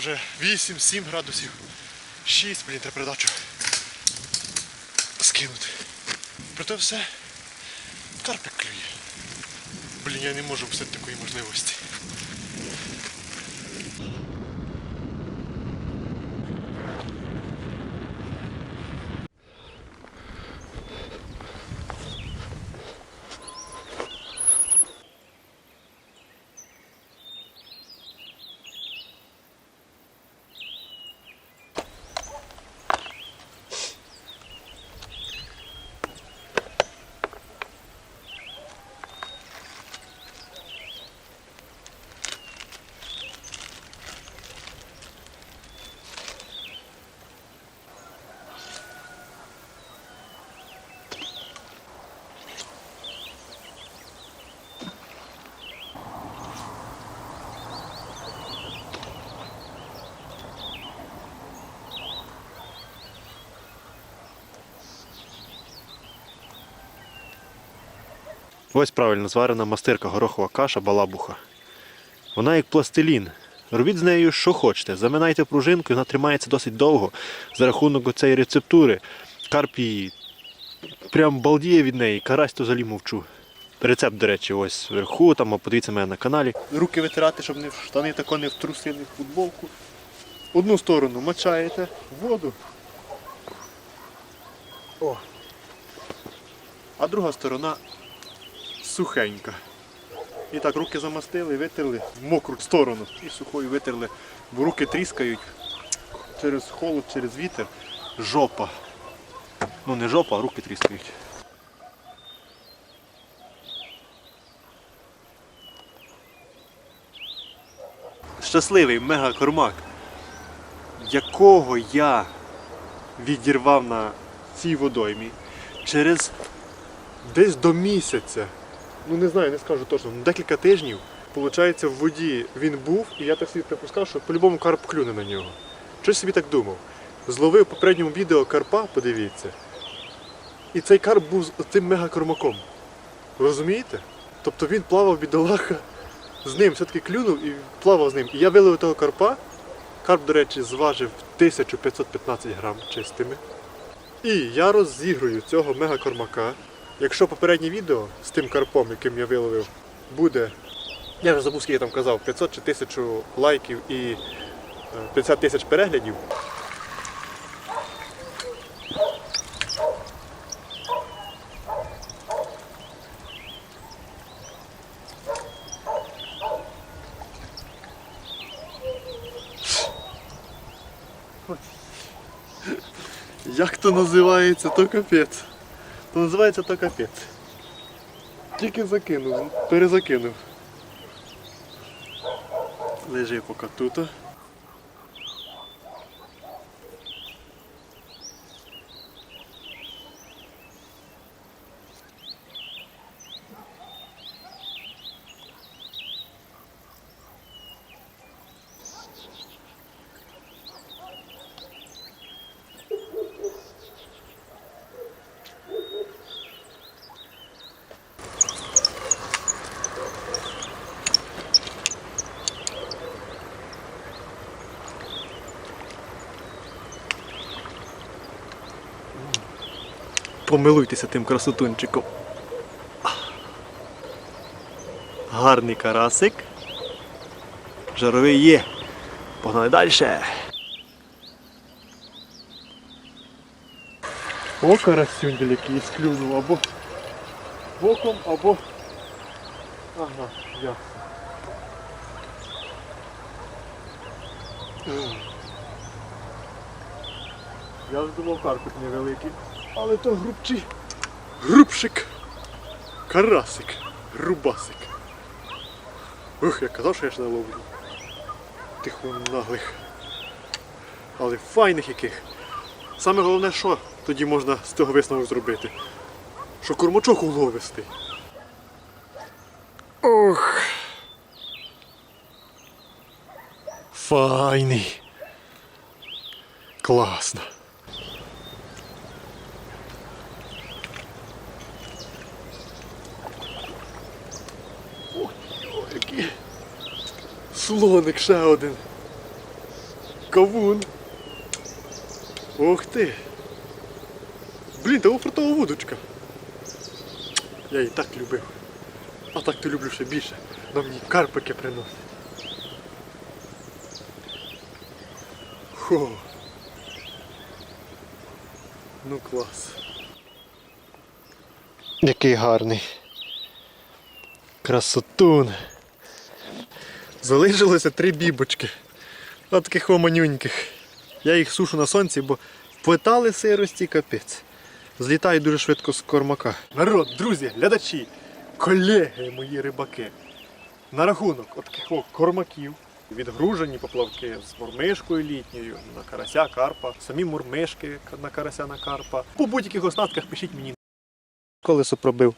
вже 8-7 градусів. 6, блін, треба передачу скинути. Проте все карпик клює. Блін, я не можу писати такої можливості. Ось правильно зварена мастирка, горохова каша, балабуха. Вона як пластилін. Робіть з нею, що хочете. Заминайте пружинку, і вона тримається досить довго. За рахунок цієї рецептури. Карп її прям балдіє від неї. Карась то взагалі мовчу. Рецепт, до речі, ось вверху, там подивіться мене на каналі. Руки витирати, щоб не в штани тако не втрусили в футболку. Одну сторону мочаєте в воду. О. А друга сторона сухенька. І так руки замастили, витерли в мокру сторону і сухою витерли, бо руки тріскають через холод, через вітер. Жопа. Ну не жопа, а руки тріскають. Щасливий мега-кормак, якого я відірвав на цій водоймі через десь до місяця ну не знаю, не скажу точно, ну, декілька тижнів, виходить, в воді він був, і я так собі припускав, що по-любому карп клюне на нього. Щось собі так думав. Зловив попередньому відео карпа, подивіться. І цей карп був з цим мегакормаком. Розумієте? Тобто він плавав бідолаха, з ним все-таки клюнув і плавав з ним. І я виловив того карпа. Карп, до речі, зважив 1515 грам чистими. І я розігрую цього мегакормака. Якщо попереднє відео з тим карпом, яким я виловив, буде, я вже забув, скільки я там казав, 500 чи 1000 лайків і е, 50 тисяч переглядів. Як то називається, то капець. То називається то капець. Тільки закинув, перезакинув. Лежи поки тут. Помилуйтеся тим красотунчиком. Гарний карасик. Жаровий є. Погнали далі. О, карасюндель який склюнув або боком, або... Ага, я. Я ж думав карпик невеликий. Але то грубчий. Грубшик. Карасик. Грубасик. Ух, я казав, що я ж не ловлю. Тих наглих. Але файних яких. Саме головне, що тоді можна з цього висновок зробити. Що кормачок уловистий. Ох. Файний. Класно. Ой, слоник ще один. Кавун. Ух ти. Блін, та офрутова вудочка. Я її так любив. А так то люблю ще більше. Вона мені карпики приносить. Хо. Ну клас. Який гарний. Красотун. Залишилося три бібочки. От таких оманюньких. Я їх сушу на сонці, бо впитали сирості капець. Злітають дуже швидко з кормака. Народ, друзі, глядачі, колеги мої рибаки. На рахунок от таких кормаків. Відгружені поплавки з мурмишкою літньою, на карася, карпа, самі мурмишки на карася на карпа. По будь-яких оснастках пишіть мені. Колесо пробив.